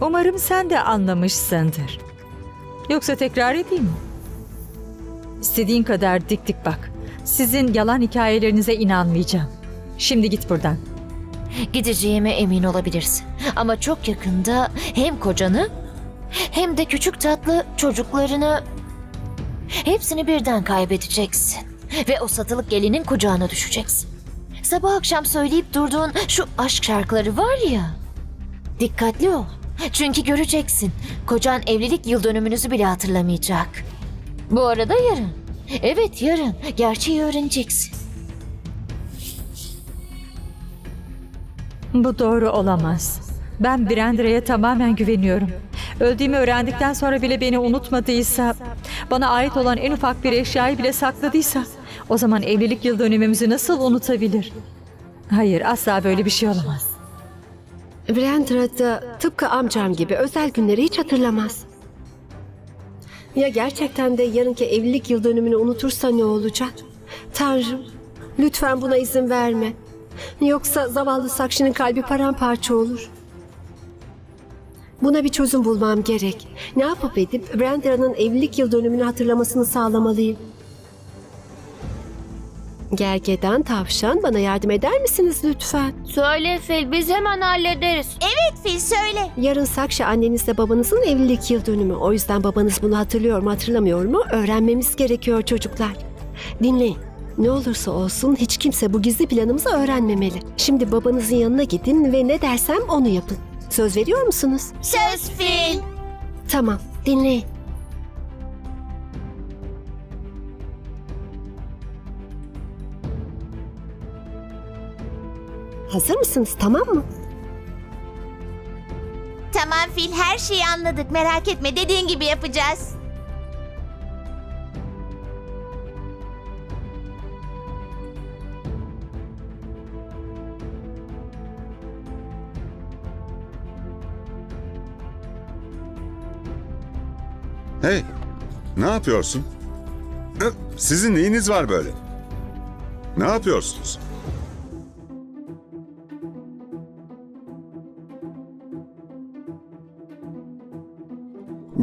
Umarım sen de anlamışsındır. Yoksa tekrar edeyim mi? İstediğin kadar dik dik bak. Sizin yalan hikayelerinize inanmayacağım. Şimdi git buradan. Gideceğime emin olabilirsin. Ama çok yakında hem kocanı hem de küçük tatlı çocuklarını hepsini birden kaybedeceksin. Ve o satılık gelinin kucağına düşeceksin. Sabah akşam söyleyip durduğun şu aşk şarkıları var ya. Dikkatli ol. Çünkü göreceksin. Kocan evlilik yıl dönümünüzü bile hatırlamayacak. Bu arada yarın. Evet yarın. Gerçeği öğreneceksin. Bu doğru olamaz. Ben Brendra'ya tamamen güveniyorum. Öldüğümü öğrendikten sonra bile beni unutmadıysa, bana ait olan en ufak bir eşyayı bile sakladıysa, o zaman evlilik yıl dönümümüzü nasıl unutabilir? Hayır, asla böyle bir şey olamaz. Brandra da tıpkı amcam gibi özel günleri hiç hatırlamaz. Ya gerçekten de yarınki evlilik yıl dönümünü unutursa ne olacak? Tanrım, lütfen buna izin verme. Yoksa zavallı Sakşi'nin kalbi paramparça olur. Buna bir çözüm bulmam gerek. Ne yapıp edip Brandra'nın evlilik yıl dönümünü hatırlamasını sağlamalıyım. Gergedan tavşan bana yardım eder misiniz lütfen? Söyle Fil biz hemen hallederiz. Evet Fil söyle. Yarın Sakşi annenizle babanızın evlilik yıl dönümü. O yüzden babanız bunu hatırlıyor mu hatırlamıyor mu öğrenmemiz gerekiyor çocuklar. Dinleyin. Ne olursa olsun hiç kimse bu gizli planımızı öğrenmemeli. Şimdi babanızın yanına gidin ve ne dersem onu yapın. Söz veriyor musunuz? Söz Fil. Tamam, dinleyin. Hazır mısınız, tamam mı? Tamam Fil her şeyi anladık merak etme dediğin gibi yapacağız. Hey, ne yapıyorsun? Hı, Sizin neyiniz var böyle? Ne yapıyorsunuz?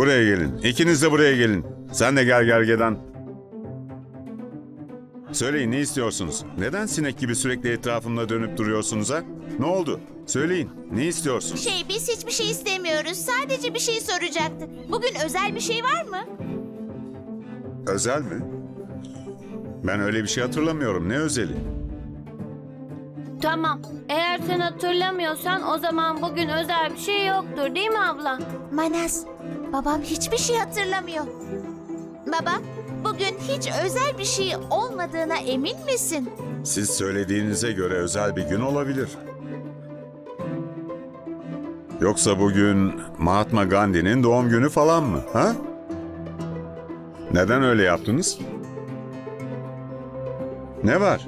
Buraya gelin. İkiniz de buraya gelin. Sen de gel gergedan. Söyleyin ne istiyorsunuz? Neden sinek gibi sürekli etrafımda dönüp duruyorsunuz ha? Ne oldu? Söyleyin. Ne istiyorsunuz? Şey biz hiçbir şey istemiyoruz sadece bir şey soracaktık. Bugün özel bir şey var mı? Özel mi? Ben öyle bir şey hatırlamıyorum. Ne özeli? Tamam. Eğer sen hatırlamıyorsan o zaman bugün özel bir şey yoktur değil mi abla? Manas babam hiçbir şey hatırlamıyor. Baba bugün hiç özel bir şey olmadığına emin misin? Siz söylediğinize göre özel bir gün olabilir. Yoksa bugün Mahatma Gandhi'nin doğum günü falan mı? Ha? Neden öyle yaptınız? Ne var?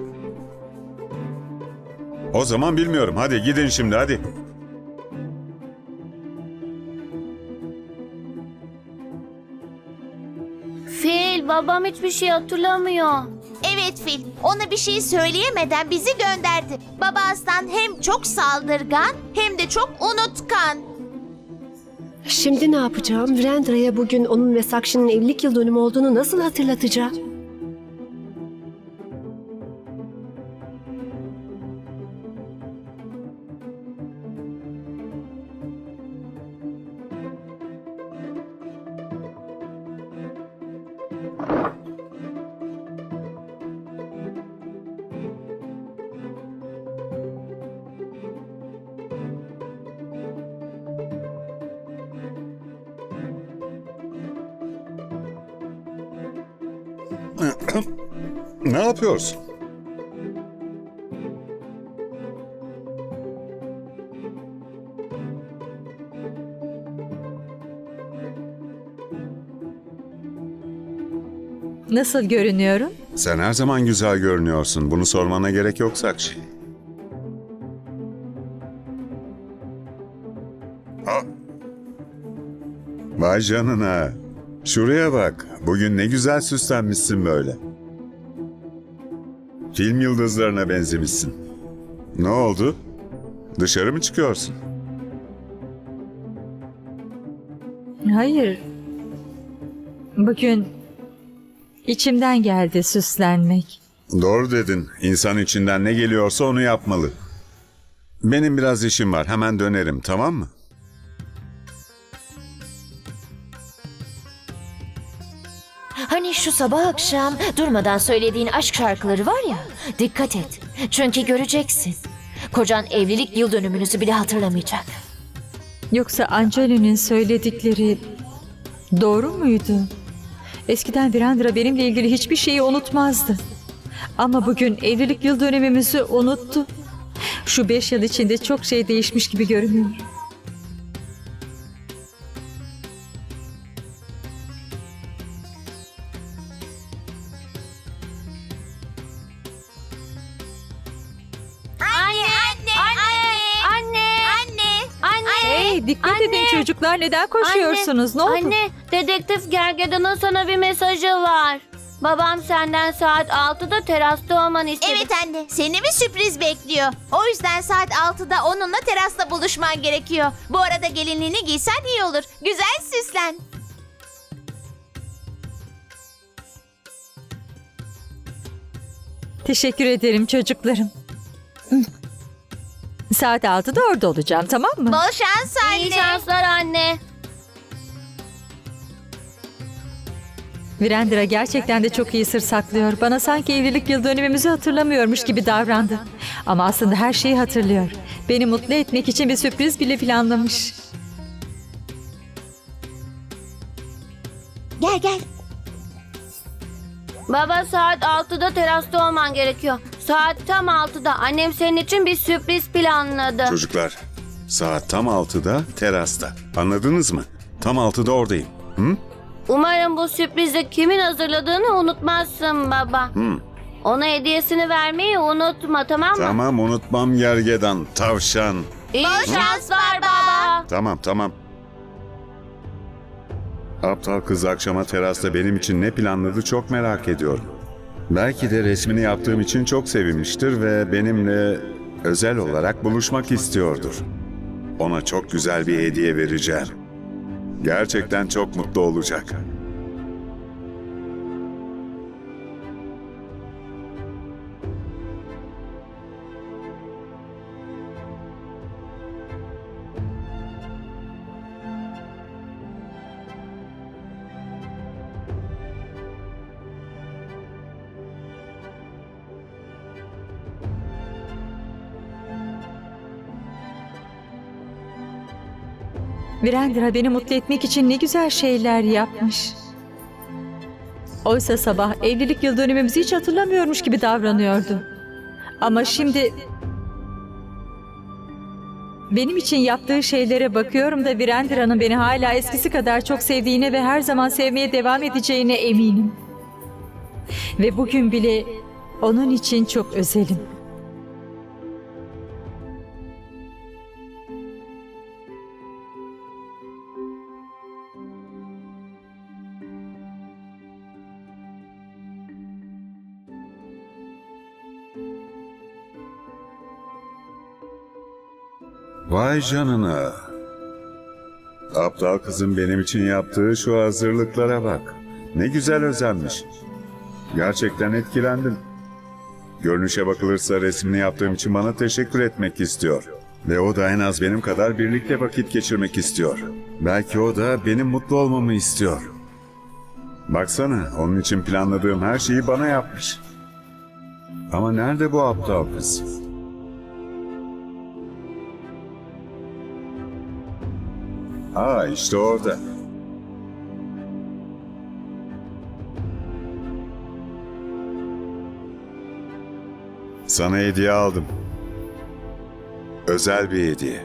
O zaman bilmiyorum. Hadi gidin şimdi hadi. Babam hiçbir şey hatırlamıyor. Evet Fil ona bir şey söyleyemeden bizi gönderdi. Baba aslan hem çok saldırgan hem de çok unutkan. Şimdi ne yapacağım? Virendra'ya bugün onun ve Sakşi'nin evlilik yıl dönümü olduğunu nasıl hatırlatacağım? Ne yapıyorsun? Nasıl görünüyorum? Sen her zaman güzel görünüyorsun. Bunu sormana gerek yok Sakşi. Ah! Vay canına. Şuraya bak. Bugün ne güzel süslenmişsin böyle. Film yıldızlarına benzemişsin. Ne oldu? Dışarı mı çıkıyorsun? hayır. Bugün içimden geldi süslenmek. Doğru dedin. İnsan içinden ne geliyorsa onu yapmalı. Benim biraz işim var. Hemen dönerim tamam mı? Hani şu sabah akşam durmadan söylediğin aşk şarkıları var ya, dikkat et. Çünkü göreceksin. Kocan evlilik yıl dönümünüzü bile hatırlamayacak. Yoksa Anjali'nin söyledikleri doğru muydu? Eskiden Virendra benimle ilgili hiçbir şeyi unutmazdı. Ama bugün evlilik yıl dönümümüzü unuttu. Şu beş yıl içinde çok şey değişmiş gibi görünüyor. Hey dikkat Anne! edin çocuklar neden koşuyorsunuz? ne oldu? Anne, dedektif Gergedan'ın sana bir mesajı var. Babam senden saat 6'da terasta olmanı istedi. Evet anne, seni bir sürpriz bekliyor. O yüzden saat 6'da onunla terasta buluşman gerekiyor. Bu arada gelinliğini giysen iyi olur. Güzel süslen. Teşekkür ederim çocuklarım. Saat 6'da orada olacağım tamam mı? Bol şans anne. İyi şanslar anne. Virendra gerçekten de çok iyi sır saklıyor. Bana sanki evlilik yıl dönümümüzü hatırlamıyormuş gibi davrandı. Ama aslında her şeyi hatırlıyor. Beni mutlu etmek için bir sürpriz bile planlamış. Gel gel. Baba saat 6'da terasta olman gerekiyor. Saat tam 6'da. Annem senin için bir sürpriz planladı. Çocuklar, saat tam 6'da terasta. Anladınız mı? Tam 6'da oradayım. Hı? Umarım bu sürprizi kimin hazırladığını unutmazsın baba. Ona hediyesini vermeyi unutma tamam mı? Tamam unutmam gergedan, tavşan. İyi şanslar baba. Tamam tamam. Aptal kız akşama terasta benim için ne planladı çok merak ediyorum. Belki de resmini yaptığım için çok sevinmiştir ve benimle özel olarak buluşmak istiyordur. Ona çok güzel bir hediye vereceğim. Gerçekten çok mutlu olacak. Virendra beni mutlu etmek için ne güzel şeyler yapmış. Oysa sabah evlilik yıl dönümümüzü hiç hatırlamıyormuş gibi davranıyordu. Ama şimdi benim için yaptığı şeylere bakıyorum da Virendra'nın beni hala eskisi kadar çok sevdiğine ve her zaman sevmeye devam edeceğine eminim. Ve bugün bile onun için çok özelim. Vay canına. Aptal kızın benim için yaptığı şu hazırlıklara bak. Ne güzel özenmiş. Gerçekten etkilendim. Görünüşe bakılırsa resmini yaptığım için bana teşekkür etmek istiyor. Ve o da en az benim kadar birlikte vakit geçirmek istiyor. Belki o da benim mutlu olmamı istiyor. Baksana, onun için planladığım her şeyi bana yapmış. Ama nerede bu aptal kız? Aa işte orada. Sana hediye aldım. Özel bir hediye.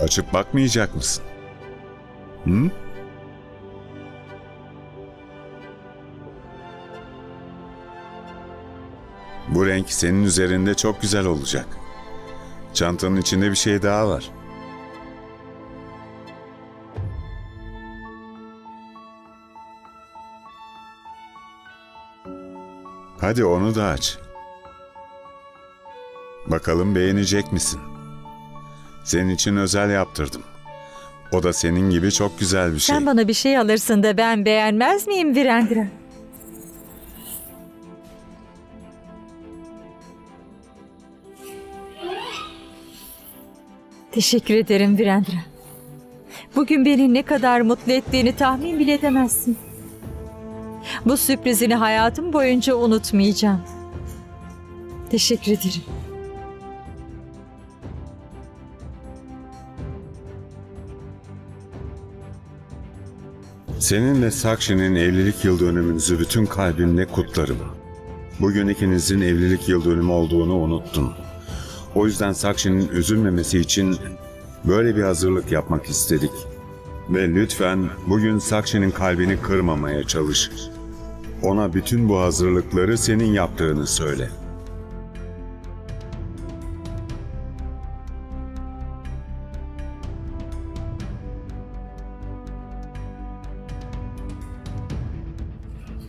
Açıp bakmayacak mısın? Hı? Bu renk senin üzerinde çok güzel olacak. Çantanın içinde bir şey daha var. Hadi onu da aç. Bakalım beğenecek misin? Senin için özel yaptırdım. O da senin gibi çok güzel bir şey. Sen bana bir şey alırsın da ben beğenmez miyim Virendra? Teşekkür ederim Virendra. Bugün beni ne kadar mutlu ettiğini tahmin bile edemezsin. Bu sürprizini hayatım boyunca unutmayacağım. Teşekkür ederim. Seninle Sakşi'nin evlilik yıl dönümünüzü bütün kalbimle kutlarım. Bugün ikinizin evlilik yıl dönümü olduğunu unuttun. O yüzden Sakşi'nin üzülmemesi için böyle bir hazırlık yapmak istedik. Ve lütfen bugün Sakşi'nin kalbini kırmamaya çalış. Ona bütün bu hazırlıkları senin yaptığını söyle.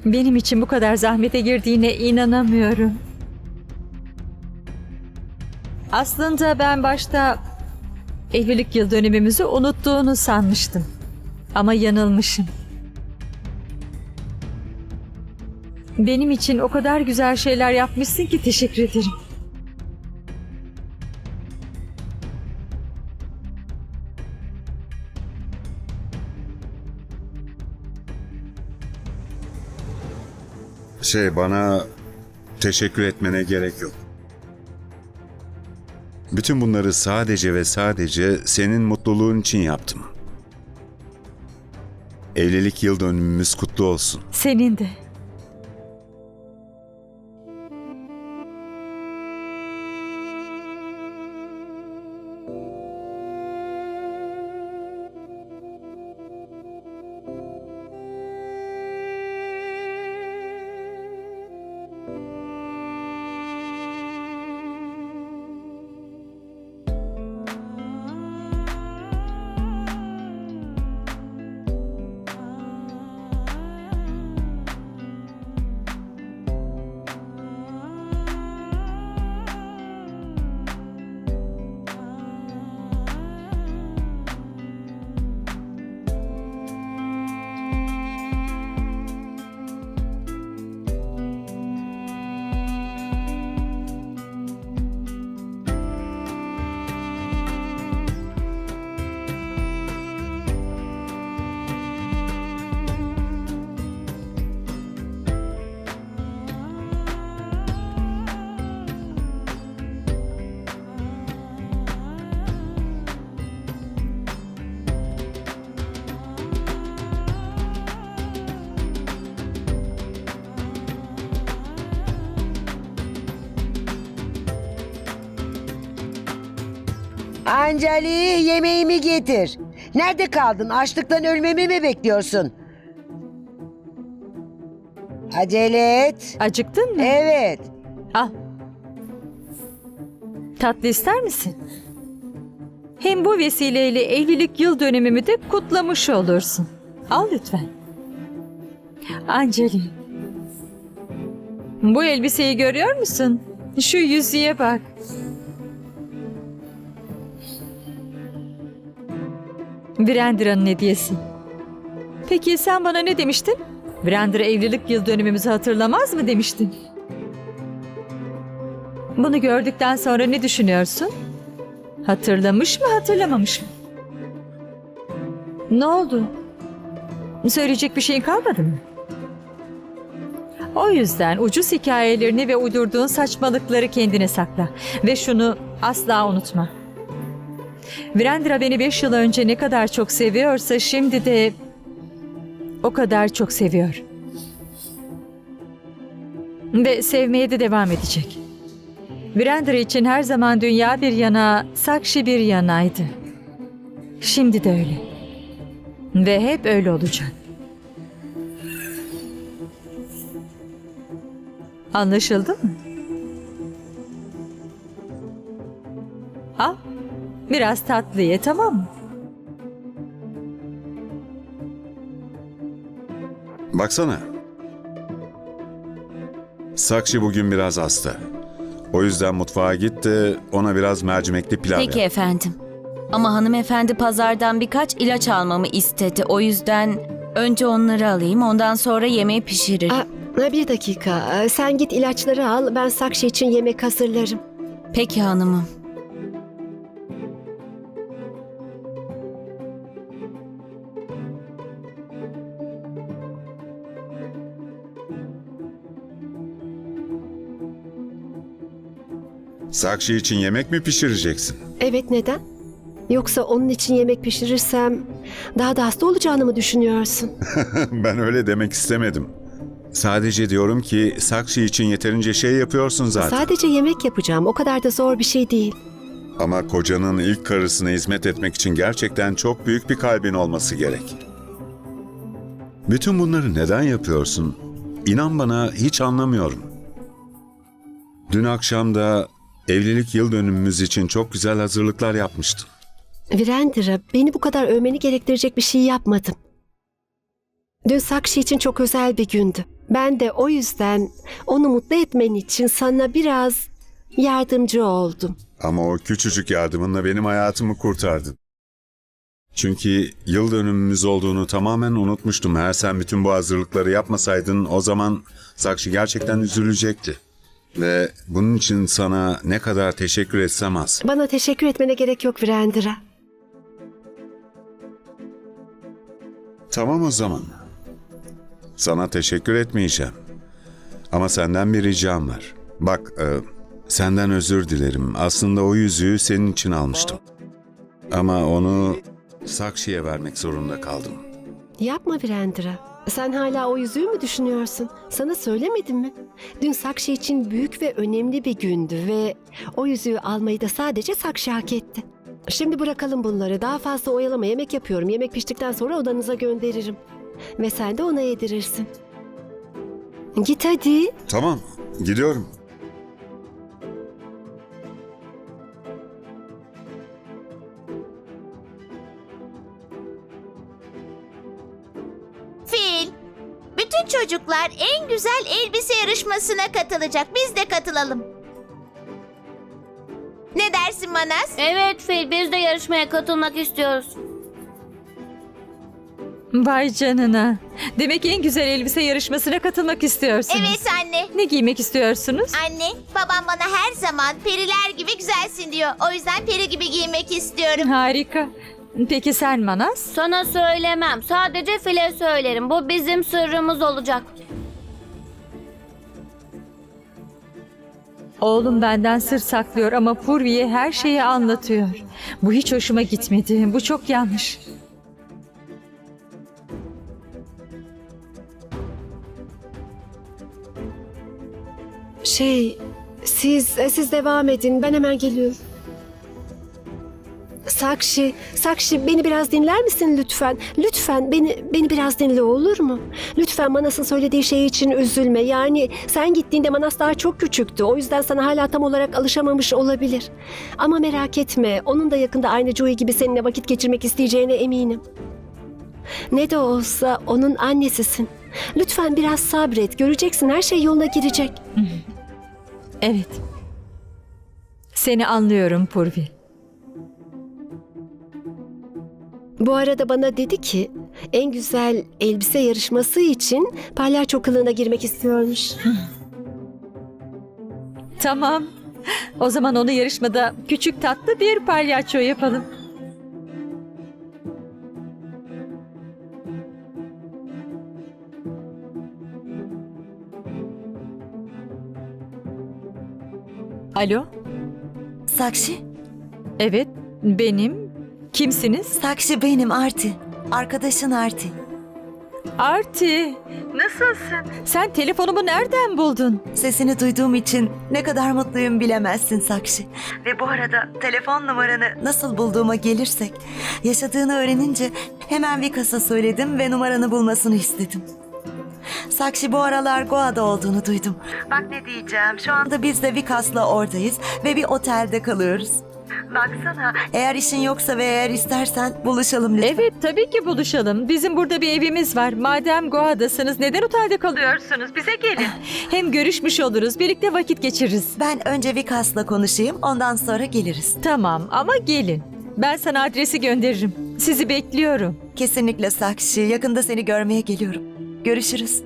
Benim için bu kadar zahmete girdiğine inanamıyorum. Aslında ben başta evlilik yıl dönümümüzü unuttuğunu sanmıştım. Ama yanılmışım. Benim için o kadar güzel şeyler yapmışsın ki teşekkür ederim. Şey bana teşekkür etmene gerek yok. Bütün bunları sadece ve sadece senin mutluluğun için yaptım. Evlilik yıl dönümümüz kutlu olsun. Senin de. Anceli yemeğimi getir. Nerede kaldın? Açlıktan ölmemi mi bekliyorsun? Acele et. Acıktın mı? Evet. Al. Tatlı ister misin? Hem bu vesileyle evlilik yıl dönümümü de kutlamış olursun. Al lütfen. Anceli. Bu elbiseyi görüyor musun? Şu yüzüğe bak. Virendra'nın hediyesi. Peki sen bana ne demiştin? Virendra evlilik yıl dönümümüzü hatırlamaz mı demiştin? Bunu gördükten sonra ne düşünüyorsun? Hatırlamış mı, hatırlamamış mı? Ne oldu? Söyleyecek bir şeyin kalmadı mı? O yüzden ucuz hikayelerini ve uydurduğun saçmalıkları kendine sakla. Ve şunu asla unutma. Virendra beni beş yıl önce ne kadar çok seviyorsa şimdi de o kadar çok seviyor. Ve sevmeye de devam edecek. Virendra için her zaman dünya bir yana, Sakshi bir yanaydı. Şimdi de öyle. Ve hep öyle olacak. Anlaşıldı mı? Biraz tatlı ye tamam mı? Baksana. Sakşi bugün biraz hasta. O yüzden mutfağa git de ona biraz mercimekli pilav Peki yap. efendim. Ama hanımefendi pazardan birkaç ilaç almamı istedi. O yüzden önce onları alayım ondan sonra yemeği pişirir. Aa, bir dakika. Aa, Sen git ilaçları al. Ben Sakşi için yemek hazırlarım. Peki hanımım. Sakşi için yemek mi pişireceksin? Evet neden? Yoksa onun için yemek pişirirsem daha da hasta olacağını mı düşünüyorsun? ben öyle demek istemedim. Sadece diyorum ki Sakşi için yeterince şey yapıyorsun zaten. Sadece yemek yapacağım. O kadar da zor bir şey değil. Ama kocanın ilk karısına hizmet etmek için gerçekten çok büyük bir kalbin olması gerek. Bütün bunları neden yapıyorsun? İnan bana hiç anlamıyorum. Dün akşam da evlilik yıl dönümümüz için çok güzel hazırlıklar yapmıştın. Virendra, beni bu kadar övmeni gerektirecek bir şey yapmadım. Dün Sakşi için çok özel bir gündü. Ben de o yüzden onu mutlu etmen için sana biraz yardımcı oldum. Ama o küçücük yardımınla benim hayatımı kurtardın. Çünkü yıl dönümümüz olduğunu tamamen unutmuştum. Eğer sen bütün bu hazırlıkları yapmasaydın o zaman Sakşi gerçekten üzülecekti. Ve bunun için sana ne kadar teşekkür etsem az. Bana teşekkür etmene gerek yok Virendra. Tamam o zaman. Sana teşekkür etmeyeceğim. Ama senden bir ricam var. Bak, e, senden özür dilerim. Aslında o yüzüğü senin için almıştım. Ama onu Sakşi'ye vermek zorunda kaldım. Yapma Virendra. Sen hala o yüzüğü mü düşünüyorsun? Sana söylemedim mi? Dün Sakşi için büyük ve önemli bir gündü ve o yüzüğü almayı da sadece Sakşi hak etti. Şimdi bırakalım bunları. Daha fazla oyalama yemek yapıyorum. Yemek piştikten sonra odanıza gönderirim. Ve sen de ona yedirirsin. Git hadi. Tamam, gidiyorum. Bütün çocuklar en güzel elbise yarışmasına katılacak. Biz de katılalım. Ne dersin Manas? Evet Fil biz de yarışmaya katılmak istiyoruz. Vay canına. Demek en güzel elbise yarışmasına katılmak istiyorsunuz. Evet anne. Ne giymek istiyorsunuz? Anne, babam bana her zaman periler gibi güzelsin diyor. O yüzden peri gibi giymek istiyorum. Harika. Peki sen Manas? Sana söylemem. Sadece Fil'e söylerim. Bu bizim sırrımız olacak. Oğlum benden sır saklıyor ama Purvi'ye her şeyi anlatıyor. Bu hiç hoşuma gitmedi. Bu çok yanlış. Şey, siz siz devam edin. Ben hemen geliyorum. Sakşi, Sakşi beni biraz dinler misin lütfen? Lütfen beni beni biraz dinle olur mu? Lütfen Manas'ın söylediği şey için üzülme. Yani sen gittiğinde Manas daha çok küçüktü. O yüzden sana hala tam olarak alışamamış olabilir. Ama merak etme. Onun da yakında aynı Joey gibi seninle vakit geçirmek isteyeceğine eminim. Ne de olsa onun annesisin. Lütfen biraz sabret. Göreceksin her şey yoluna girecek. Evet. Seni anlıyorum Purvi. Bu arada bana dedi ki en güzel elbise yarışması için palyaço kılığına girmek istiyormuş. Tamam. O zaman onu yarışmada küçük tatlı bir palyaço yapalım. Alo? Sakşi, Evet, benim. Kimsiniz? Sakşi benim Arti. Arkadaşın Arti. Arti. Nasılsın? Sen telefonumu nereden buldun? Sesini duyduğum için ne kadar mutluyum bilemezsin Sakşi. Ve bu arada telefon numaranı nasıl bulduğuma gelirsek, yaşadığını öğrenince hemen Vikas'a söyledim ve numaranı bulmasını istedim. Sakşi bu aralar Goa'da olduğunu duydum. Bak ne diyeceğim, şu anda biz de Vikas'la oradayız ve bir otelde kalıyoruz. Baksana. Eğer işin yoksa ve eğer istersen buluşalım lütfen. Evet tabii ki buluşalım. Bizim burada bir evimiz var. Madem Goa'dasınız neden otelde kalıyorsunuz? Bize gelin. Hem görüşmüş oluruz. Birlikte vakit geçiririz. Ben önce Vikas'la konuşayım ondan sonra geliriz. Tamam ama gelin. Ben sana adresi gönderirim. Sizi bekliyorum. Kesinlikle Sakshi. Yakında seni görmeye geliyorum. Görüşürüz.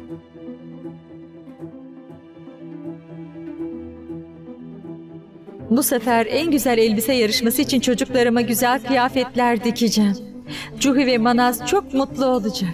Bu sefer en güzel elbise yarışması için çocuklarıma güzel kıyafetler dikeceğim. Cuhi ve Manaz çok mutlu olacak.